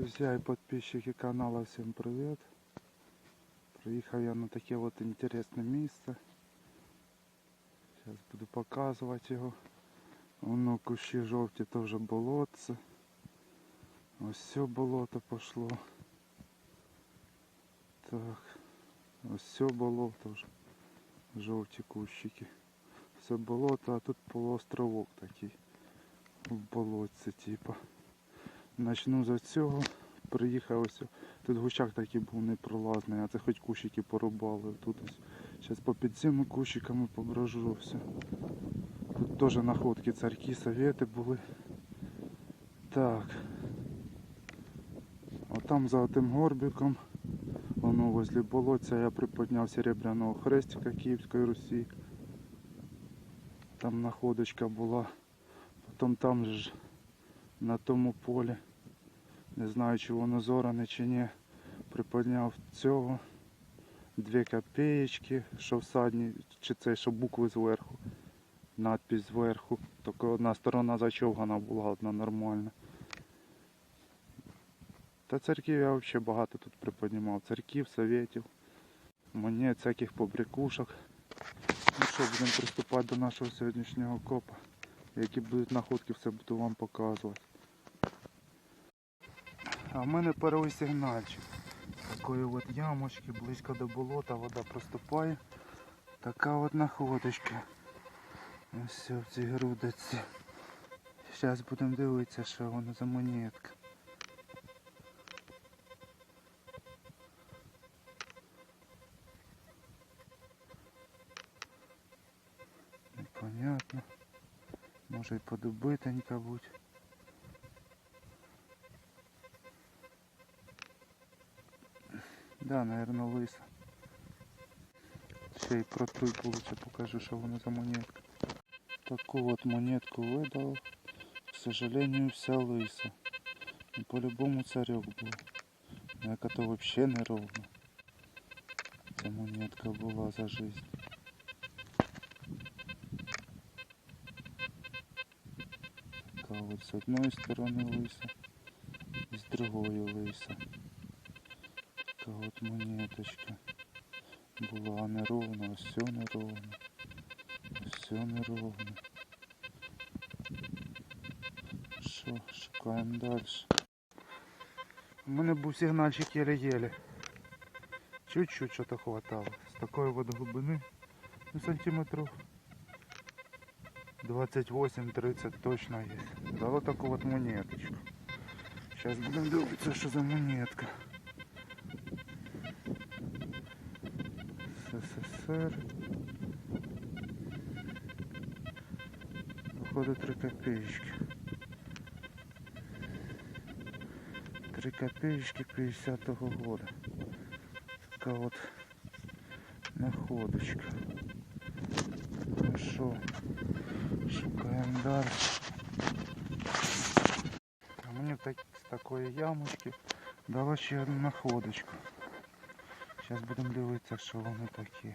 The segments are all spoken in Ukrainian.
Друзья и подписчики канала, всем привет! Приїхав я на таке от інтересне місце. Зараз буду показувати його. Воно кущі жовті теж болотце. Ось все болото пошло. Так. Ось все болото вже. Жовті кущики. Все болото, а тут полуостровок такий. В болотці типа. Начну за цього. Приїхав ось. Тут гущак такий був непролазний, а це хоч кущики порубали. Тут ось. Зараз по під цими кущиками поброжу все. Тут теж находки царки, совєти були. Так. А за тим горбиком, воно возле болотця, я приподняв серебряного хрестика Київської Русі. Там находочка була. Потім там же ж на тому полі. Не знаю, чи воно зоране чи ні. Приподняв цього. Дві копеечки, що всадні, чи це, що букви зверху. Надпись зверху. Тільки одна сторона зачовгана була, одна нормальна. Та церків я взагалі багато тут приподнімав. Церків, советів, монет, всяких побрякушок. Ну що, будемо приступати до нашого сьогоднішнього копа. Які будуть находки, все буду вам показувати. А в мене перший сигнальчик. Такої от ямочки, близько до болота, вода проступає. Така от находочка. Ось в цій грудиці. Зараз будемо дивитися, що воно за монетка. Непонятно. Може і подобитенька будь. Да, наверное, лиса. Ще й протрui лучше покажу, що воно за монетка. Таку от монетку видав. К сожалению, вся лиса. Ну, По-любому царек був. Ну, Яка вообще не ровно. Ця монетка була за жизнь. Така от з одної сторони лиса і з другої лиса. Така от монеточка. Була неровна, все неровно. Все неровно. Що, шукаємо далі. У мене був сигнальчик єле-єле. Чуть-чуть що-то хватало. З такої от глибини. Ну, сантиметрів 28-30 точно є. Дало таку от монеточку. Зараз будемо дивитися, що за монетка. СССР. Походу 3 копеечки. 3 копеечки 50-го года. Така от находочка. Ну що, шукаємо далі. А мені так, з такої ямочки дала ще одну находочку. Зараз будемо дивитися, що вони такі.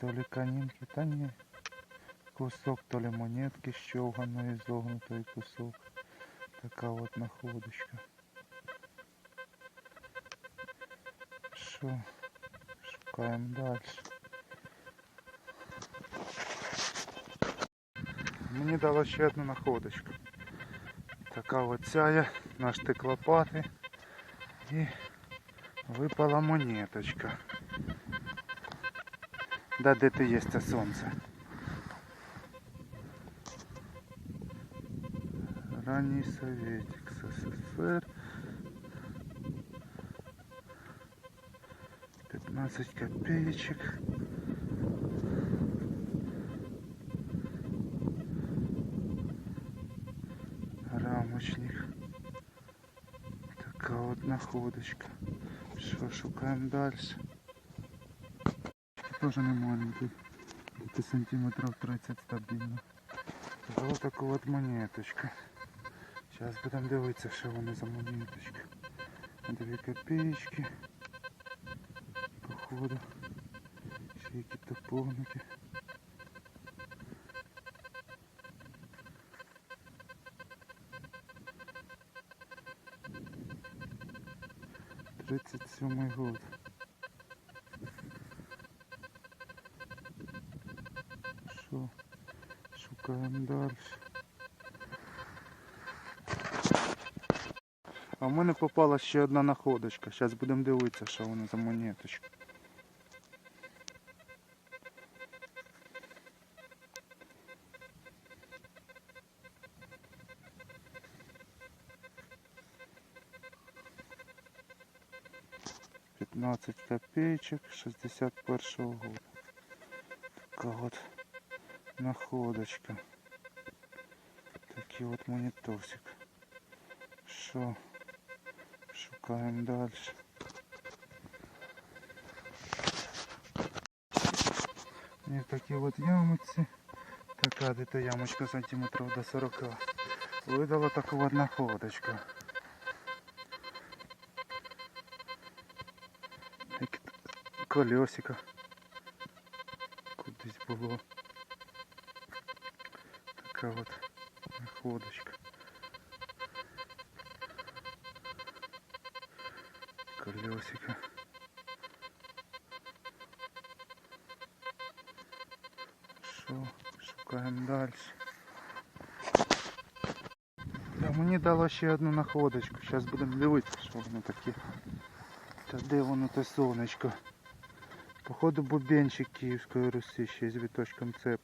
То ли канінки, та ні. Кусок, то ли монетки щовганої, зогнутої кусок. Така от находочка. Що? Шукаємо далі. Мені дала ще одну находочку. Така от ця на штик лопати. І випала монеточка. Да, де ти є це сонце? Ранній советик СССР. 15 копеечек. Рамочник. Така от находочка. Що шукаємо далі? Тоже не маленький. Це сантиметров 30 стабільно. Вот такая вот монеточка. Сейчас будем дивиться, що вони за монеточка. Две копеечки. Походу. Ще якісь топовники. Тридцять сьомий год. Шукаємо далі. А в мене попала ще одна находочка. Зараз будемо дивитися, що вона за монеточка. Пятнадцать копеечек 61 года. Така от находочка. Такий от монетосик. Що? Шукаємо далі. І такі от ямочці. Така де-то ямочка сантиметрів до 40. Видала таку от находочку. Такі колесико. Кудись було. Така от находочка. Колесико. Що, шукаємо далі. Та мені дало ще одну находочку. Зараз будемо дивитися, що воно таке. Та де воно те сонечко? Походу бубенчик Київської Русі ще з віточком цепочки.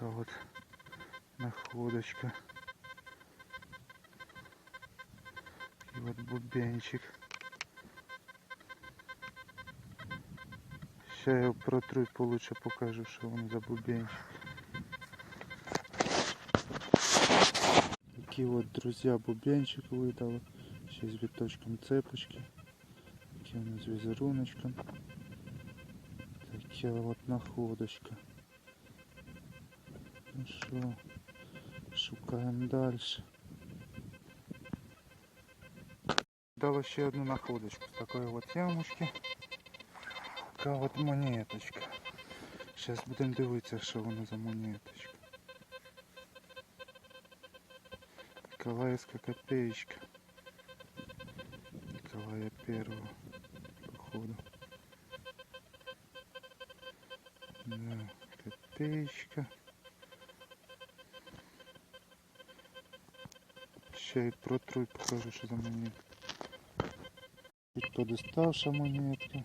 Така от находочка. І от бубенчик. Ще я його протру і получше покажу, що воно за бубенчик. Такий от, друзі, бубенчик видали. Ще з віточком цепочки. Такий у нас візеруночком. Таке от находочка. Ну що, шукаємо далі. Дала ще одну находочку з такої от ямочки. Така от монеточка. Зараз будемо дивитися, що воно за монеточка. Николаевская копеечка. Николая Первого, походу. Да, копеечка. Ще й протру і покажу, що за монетка. Чуть подоставша монетка.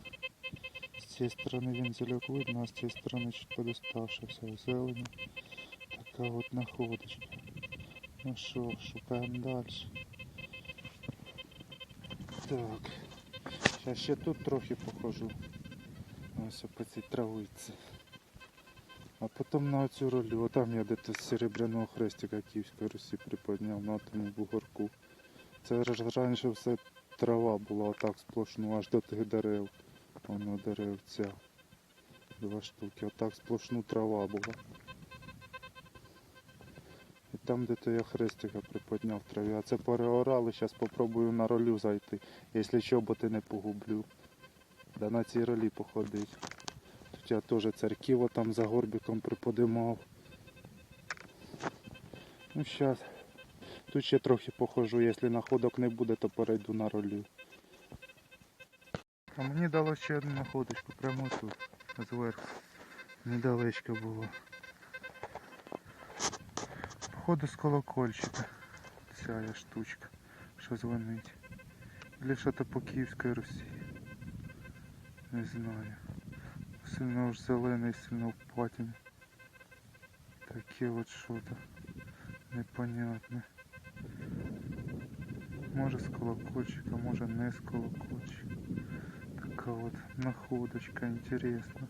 З цієї сторони вензельок видно, а з цієї сторони чуть подоставша вся в зелені. Така от находочка. Ну що, шукаємо далі. Так. Зараз ще тут трохи похожу. Ось по цій травиці. А потім на оцю ролю. Отам я десь серебряного хрестика Київської Русі приподняв на тому бугорку. Це раніше все трава була отак сплошну аж до тих дерев. Воно деревця. Два штуки. Отак сплошну трава була. І там де то я хрестика приподняв траві. А це переорали, зараз попробую на ролю зайти. Якщо чоботи не погублю. Да на цій ролі походить. Я теж церківо там за горбиком приподимав. Ну зараз. Тут ще трохи похожу, якщо находок не буде, то перейду на ролю. А мені дало ще одну находочку прямо тут, зверху. Недалечко було. Походу з колокольчика. Ця штучка, що дзвонить. Или що-то по Київській Русі. Не знаю. Сильно уж зелений, сильно в патині. Таке от що-то непонятне. Може з колокольчика, може не з колокольчика. Така от находочка интересна.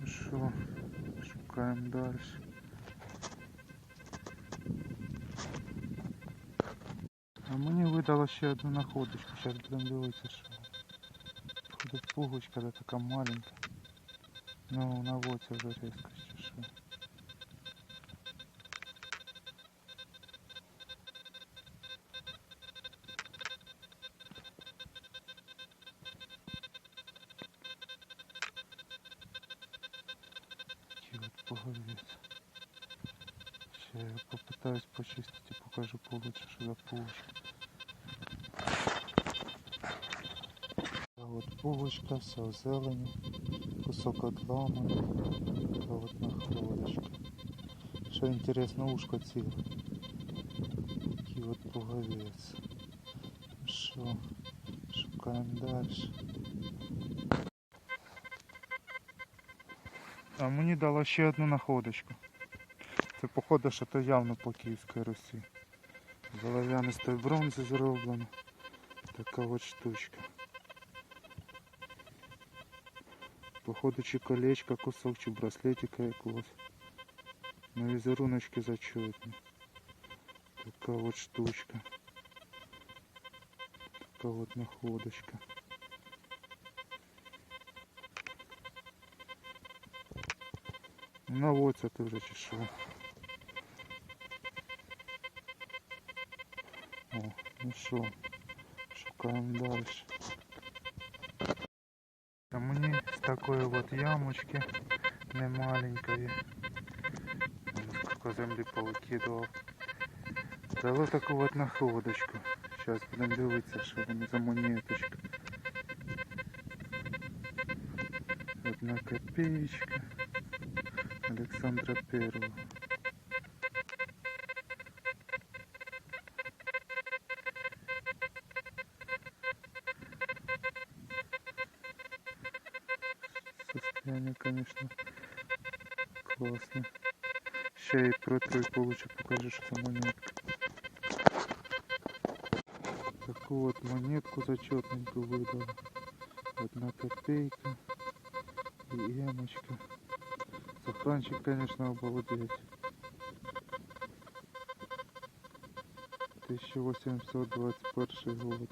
Ну що, шукаємо далі. А мені видало ще одну находочку. Зараз будемо дивитися, що. Походу пуговичка да така маленька. Ну, наводься вже резко, чи що. Такий от пуговець. Ще я попытаюсь почистить и покажу получше, что за полочка. От полочка, вся в зелені, кусок отламаний, а от находочка. Що інтересно, ушко ціле. Такий от пуговець. Що, шукаємо далі. А мені дало ще одну находочку. Це походу, що то явно по Київській Русі. З бронзи зроблено. Така от штучка. Походу чи колечко, кусок, чи браслетика якогось. На візеруночки зачетні. Така от штучка. Така от находочка. Ну вот це теж чи що. О, ну що, шукаємо далі. Мені вот ямочки не маленької. Вон Сколько землі повикидував. Дало таку от находочку. Зараз будемо дивитися, що вони за монеточка. Одна копеечка. Александра Первого. Ще і протру і получу, покажу, що це монетка. Таку от монетку зачетненьку видала. Одна копейка и эмочка. Сохранчик, конечно, обалдеть. 1821 год.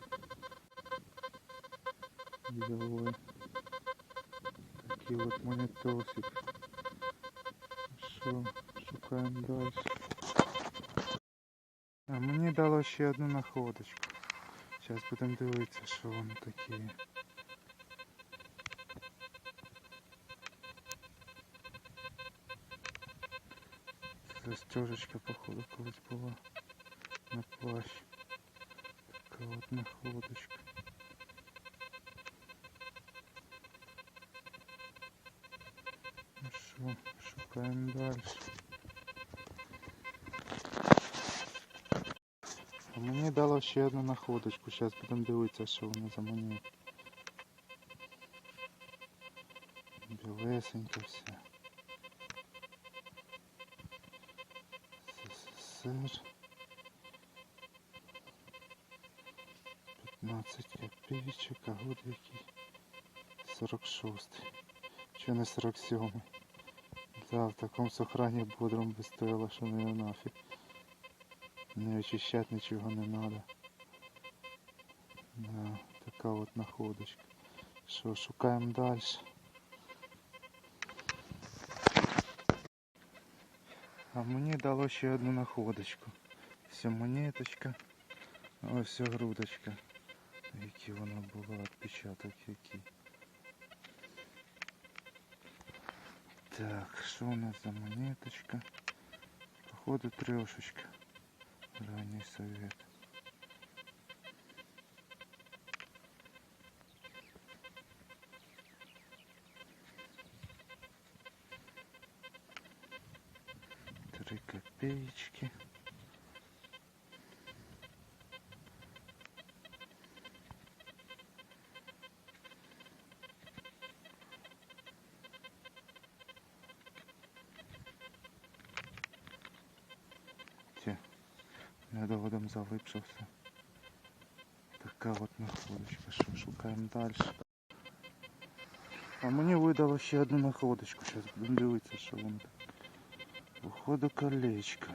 Деловой. Такий вот монетосик. Що, шукаємо далі. А мені дало ще одну находочку. Зараз будемо дивитися, що вони такі. Застежечка, походу, колись була на плащ. Така от находочка. Ну що, Шукаємо далі. А мені дало ще одну находочку. Зараз будемо дивитися, що воно за монет. Білесенько все. СССР. 15 копеечек, а год який? 46. Чи не 47? Да, в такому сохрані бодром би стояло, що не нафіг. Не очищать нічого не надо. Да, така от находочка. Що, шукаємо далі. А мені дало ще одну находочку. Все монеточка. Ось грудочка. Які вона була, відпечаток який. Так, що у нас за монеточка? Походу трешечка. Ранний совет. Три копеечки. недоводом залипшився. Така от находочка, що шукаємо далі. А мені видало ще одну находочку. Зараз будемо дивитися, що воно. Походу колечко.